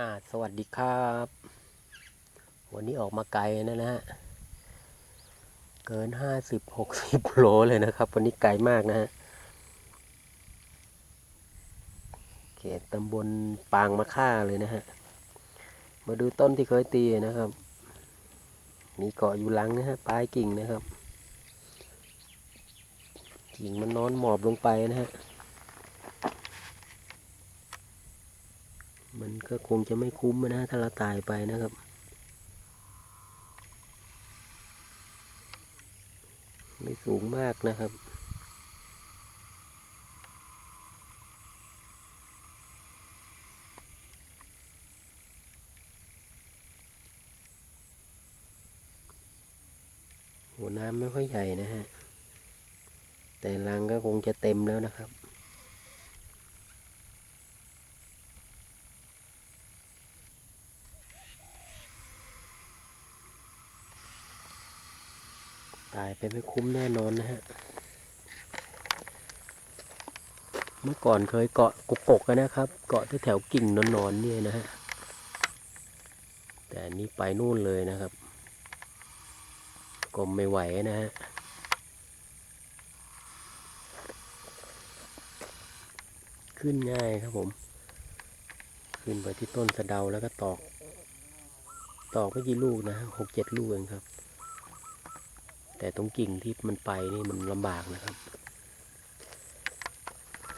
อ่าสวัสดีครับ วันนี้ออกมาไกลนะนะฮะเกินห้าสิบหกสิบโลเลยนะครับ วันนี้ไกลมากนะฮะเขตตำบลปางมะค่าเลยนะฮะ มาดูต้นที่เคยตีนะครับ มีเกาะอยู่หลังนะฮะปลายกิ่งนะครับ กิ่งมันนอนหมอบลงไปนะฮะ มันก็คงจะไม่คุ้มนะถ้าเราตายไปนะครับ ไม่สูงมากนะครับหัวน้ำไม่ค่อยใหญ่นะฮะ แต่รังก็คงจะเต็มแล้วนะครับ ตายไปไม่คุ้มแน่นอนนะฮะ เมื่อก่อนเคยเกาะกกกกันนะครับ เกาะที่แถวกิ่งนอนๆเนี่ยนะฮะ แต่อันนี้ไปนู่นเลยนะครับกลมไม่ไหวนะฮะขึ้นง่ายครับผม ขึ้นไปที่ต้นสะเดาแล้วก็ตอก ตอกไม่กี่ลูกนะหกเจ็ดลูกเองครับ แต่ตรงกิ่งที่มันไปนี่มันลำบากนะครับ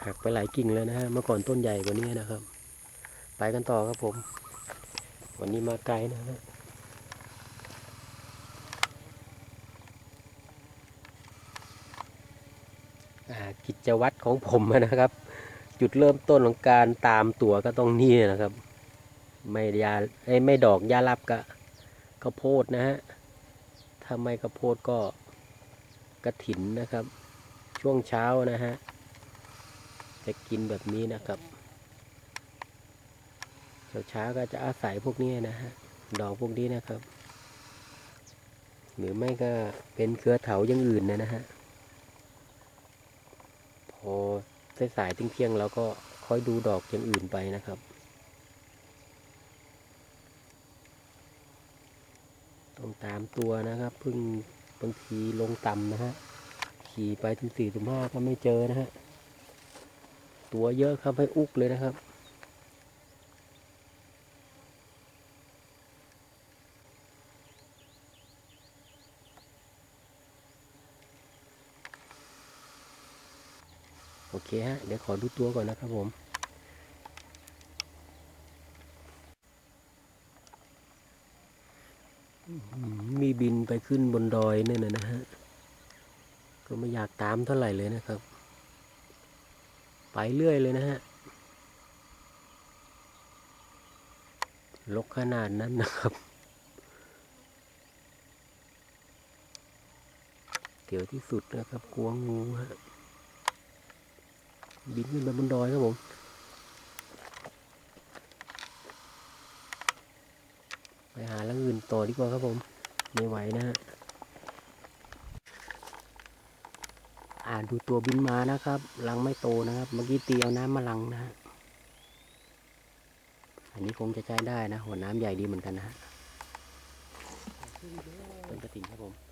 หักไปหลายกิ่งแล้วนะฮะเมื่อก่อนต้นใหญ่กว่านี้นะครับ ไปกันต่อครับผม วันนี้มาไกลนะฮะอ่ากิจวัตรของผมนะครับ จุดเริ่มต้นของการตามตัวก็ต้องนี่นะครับ ไม่ยาเอ้ไม่ดอกยาลับก็ข้าวโพดนะฮะ ถ้าไม่ข้าโพดก็กระถินนะครับ ช่วงเช้านะฮะ จะกินแบบนี้นะครับเช้าเช้าก็จะอาศัยพวกนี้นะฮะ ดอกพวกนี้นะครับ หรือไม่ก็เป็นเครือเถาอย่างอื่นนะนะฮะ พอสายๆเที่ยงๆเราก็ค่อยดูดอกอย่างอื่นไปนะครับ ต้องตามตัวนะครับเพิ่งบางทีลงต่ำนะฮะขี่ไปถึงสี่ถึงห้าก็ไม่เจอนะฮะตัวเยอะครับให้อุกเลยนะครับโอเคฮะเดี๋ยวขอดูตัวก่อนนะครับผม อืมมีบินไป ขึ้นบนดอยเนี่ยนะนะฮะ ก็ไม่อยากตามเท่าไหร่เลยนะครับ ไปเรื่อยเลยนะฮะลกขนาดนั้นนะครับเดี๋ยวที่สุดนะครับกลัวงูฮะ บินขึ้นไปบนดอยครับผมไปหาลังอื่นต่อดีกว่าครับผม ไม่ไหวนะฮะอ่าดูตัวบินมานะครับรังไม่โตนะครับ เมื่อกี้ตีเอาน้ำมาลังนะฮะอันนี้คงจะใช้ได้นะ หัวน้ำใหญ่ดีเหมือนกันนะฮะเป็นกระติ่งครับผม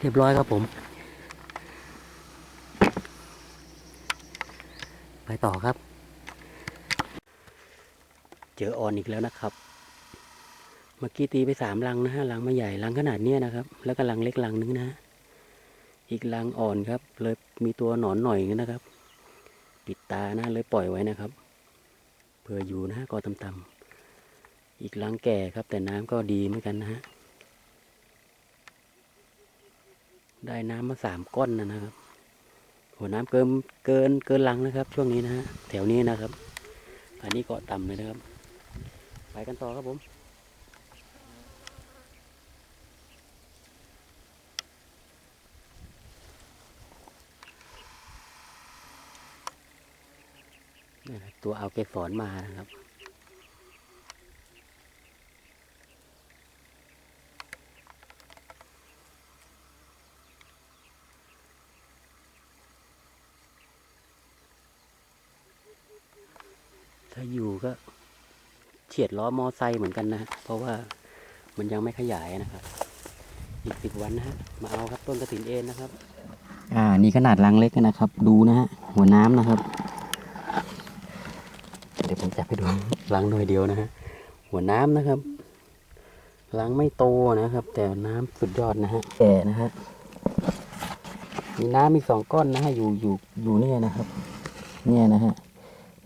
เรียบร้อยครับผม ไปต่อครับ เจอออนอีกแล้วนะครับ เมื่อกี้ตีไปสามลังนะฮะลังไม่ใหญ่ลังขนาดเนี้ยนะครับ แล้วก็ลังเล็กลังนึงนะ อีกลังอ่อนครับ เลยมีตัวหนอนหน่อยนึงนะครับ ปิดตานะเลยปล่อยไว้นะครับเผื่ออยู่นะฮะกอต่ำๆอีกลังแก่ครับแต่น้ำก็ดีเหมือนกันนะฮะ ได้น้ำมาสามก้อนนะครับหัวน้ำเกินเกินเกินลังนะครับ ช่วงนี้นะฮะแถวนี้นะครับ อันนี้เกาะต่ำเลยนะครับ ไปกันต่อครับผมตัวเอาเกสรมานะครับ ถ้าอยู่ก็เฉียดล้อมอไซค์เหมือนกันนะเพราะว่ามันยังไม่ขยายนะครับ อีกสิบวันนะฮะมาเอาครับต้นกระถินเอ็นนะครับ อ่า นี่ขนาดรังเล็กนะครับ ดูนะฮะหัวน้ำนะครับ เดี๋ยวผมจับให้ดูรังหน่อยเดียวนะฮะหัวน้ำนะครับรังไม่โตนะครับ แต่น้ำสุดยอดนะฮะแก่นะฮะมีน้ำมีสองก้อนนะฮะอยู่อยู่อยู่เนี่ยนะครับ เนี่ยนะฮะ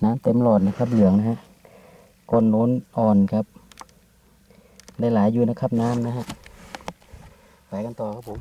น้ำเต็มหลอดนะครับเหลืองนะฮะก้นโน้นอ่อนครับ ได้หลายอยู่นะครับน้ำนะฮะไปกันต่อครับผม